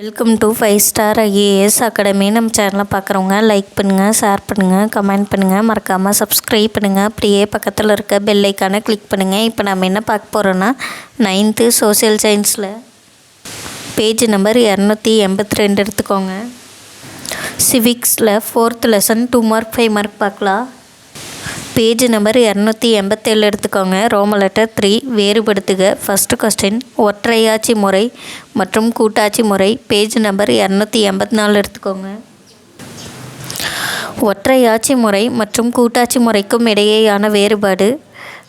Welcome to five star IAS academy நம்ம சேனலை பார்க்குறவங்க லைக் பண்ணுங்கள் ஷேர் பண்ணுங்கள் கமெண்ட் பண்ணுங்கள் மறக்காமல் சப்ஸ்கிரைப் பண்ணுங்கள் அப்படியே பக்கத்தில் இருக்க பெல் ஐக்கானை கிளிக் பண்ணுங்கள் இப்போ நம்ம என்ன பார்க்க போகிறோன்னா நைன்த்து சோஷியல் சயின்ஸில் பேஜ் நம்பர் இரநூத்தி எண்பத்தி ரெண்டு எடுத்துக்கோங்க. சிவிக்ஸில் fourth lesson two mark five mark பார்க்கலாம். பேஜ் நம்பர் இரநூத்தி எண்பத்தேழு எடுத்துக்கோங்க. ரோம லெட்டர் த்ரீ வேறுபடுத்துக. ஃபஸ்ட்டு கொஸ்டின் ஒற்றையாட்சி முறை மற்றும் கூட்டாட்சி முறை. பேஜ் நம்பர் இரநூத்தி எண்பத்தி நாலு எடுத்துக்கோங்க. ஒற்றையாட்சி முறை மற்றும் கூட்டாட்சி முறைக்கும் இடையேயான வேறுபாடு.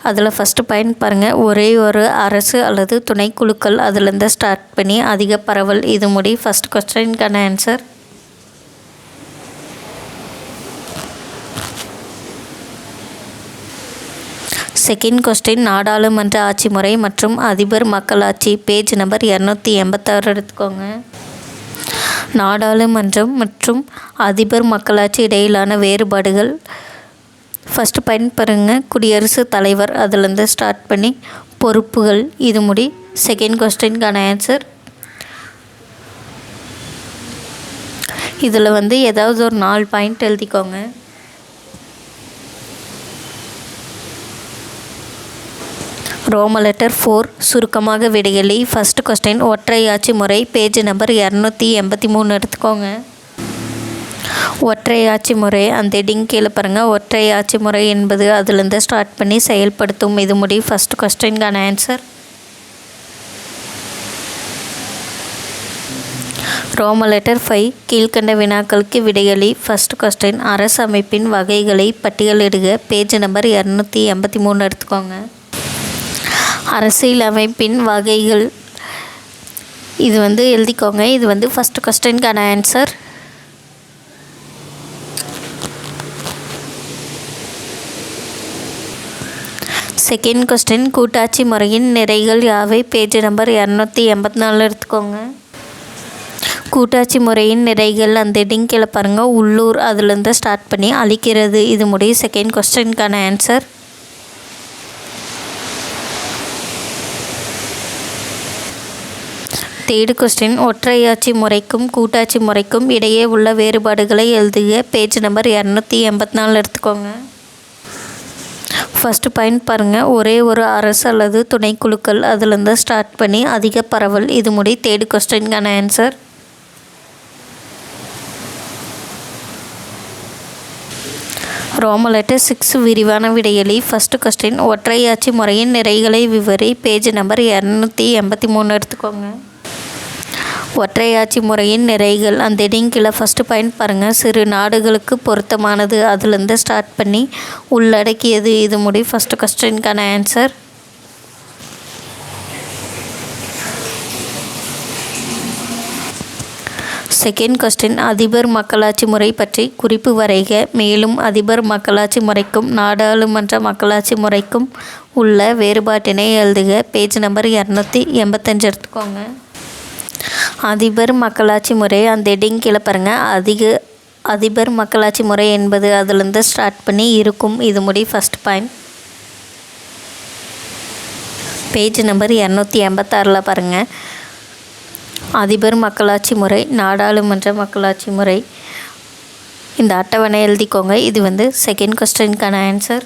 அதில் ஃபஸ்ட்டு பாயிண்ட் பாருங்கள் ஒரே ஒரு அரசு அல்லது துணைக்குழுக்கள் அதுலேருந்து ஸ்டார்ட் பண்ணி அதிக பரவல். இது முடி ஃபஸ்ட் கொஸ்டினுக்கான ஆன்சர் செகண்ட் கொஸ்டின் நாடாளுமன்ற ஆட்சி முறை மற்றும் அதிபர் மக்களாட்சி பேஜ் நம்பர் இரநூத்தி எண்பத்தாறு எடுத்துக்கோங்க. நாடாளுமன்றம் மற்றும் அதிபர் மக்களாட்சி இடையிலான வேறுபாடுகள். ஃபஸ்ட்டு பயன்பெறுங்க குடியரசுத் தலைவர் அதுலேருந்து ஸ்டார்ட் பண்ணி பொறுப்புகள். இது முடி செகண்ட் கொஸ்டின்கான ஆன்சர் இதில் வந்து ஏதாவது ஒரு நாலு பாயிண்ட் எழுதிக்கோங்க. ரோம லெட்டர் ஃபோர் சுருக்கமாக விடையலி. ஃபஸ்ட் கொஸ்டின் ஒற்றையாட்சி முறை பேஜ் நம்பர் இரநூத்தி எண்பத்தி மூணு எடுத்துக்கோங்க. ஒற்றையாட்சி முறை அந்த ஹெட்டிங் கீழே பாருங்கள் ஒற்றையாட்சி முறை என்பது அதுலேருந்து ஸ்டார்ட் பண்ணி செயல்படுத்தும் இது முடி. ஃபஸ்ட் கொஸ்டின்கான ஆன்சர் ரோம லெட்டர் ஃபைவ் கீழ்கண்ட வினாக்களுக்கு விடையளி ஃபஸ்ட் கொஸ்டின் அரசு அமைப்பின் வகைகளை பட்டியலிடுக. பேஜ் நம்பர் இரநூத்தி எண்பத்தி மூணு எடுத்துக்கோங்க. அரசியலமைப்பின் வகைகள். இது வந்து எழுதிக்கோங்க. இது வந்து ஃபஸ்ட்டு கொஸ்டின்கான ஆன்சர் செகண்ட் கொஸ்டின் கூட்டாட்சி முறையின் நிறைகள் யாவை? பேஜ் நம்பர் இரநூத்தி எண்பத்தி நாலு எடுத்துக்கோங்க. கூட்டாட்சி முறையின் நிறைகள் அந்த டிங்கில் பாருங்கள் உள்ளூர் அதுலேருந்து ஸ்டார்ட் பண்ணி அழிக்கிறது. இது முடிய செகண்ட் கொஸ்டின்கான ஆன்சர் தேடு கொஸ்டின் ஒற்றையாட்சி முறைக்கும் கூட்டாட்சி முறைக்கும் இடையே உள்ள வேறுபாடுகளை எழுதுக பேஜ் நம்பர் இரநூத்தி எண்பத்தி நாலு எடுத்துக்கோங்க. ஃபஸ்ட்டு பாயிண்ட் பாருங்கள் ஒரே ஒரு அரசு அல்லது துணைக்குழுக்கள் அதுலேருந்து ஸ்டார்ட் பண்ணி அதிக பரவல். இது முடி தேடு கொஸ்டின்கான ஆன்சர் ரோமலெட்டர் சிக்ஸ் விரிவான விடையலி. ஃபஸ்ட்டு கொஸ்டின் ஒற்றையாட்சி முறையின் நிறைகளை விவரி. பேஜ் நம்பர் இரநூத்தி எண்பத்தி மூணு எடுத்துக்கோங்க. ஒற்றையாட்சி முறையின் நிறைகள். அந்த இடைங்கில ஃபஸ்ட்டு பாயிண்ட் பாருங்கள் சிறு நாடுகளுக்கு பொருத்தமானது. அதுலேருந்து ஸ்டார்ட் பண்ணி உள்ளடக்கியது. இது முடி ஃபஸ்ட்டு கொஸ்டின்கான ஆன்சர் செகண்ட் கொஸ்டின் அதிபர் மக்களாட்சி முறை பற்றி குறிப்பு வரைக. மேலும் அதிபர் மக்களாட்சி முறைக்கும் நாடாளுமன்ற மக்களாட்சி முறைக்கும் உள்ள வேறுபாட்டினை எழுதுக. பேஜ் நம்பர் இரநூத்தி எண்பத்தஞ்சு எடுத்துக்கோங்க. அதிபர் மக்களாட்சி முறை அந்த ஹெட்டிங் கீழே பாருங்கள் அதிக அதிபர் மக்களாட்சி முறை என்பது அதுலேருந்து ஸ்டார்ட் பண்ணி இருக்கும். இது முடி ஃபஸ்ட் பாயிண்ட் பேஜ் நம்பர் இரநூத்தி எண்பத்தாறில் பாருங்கள் அதிபர் மக்களாட்சி முறை நாடாளுமன்ற மக்களாட்சி முறை. இந்த அட்டவணை எழுதிக்கோங்க. இது வந்து செகண்ட் கொஸ்டினுக்கான ஆன்சர்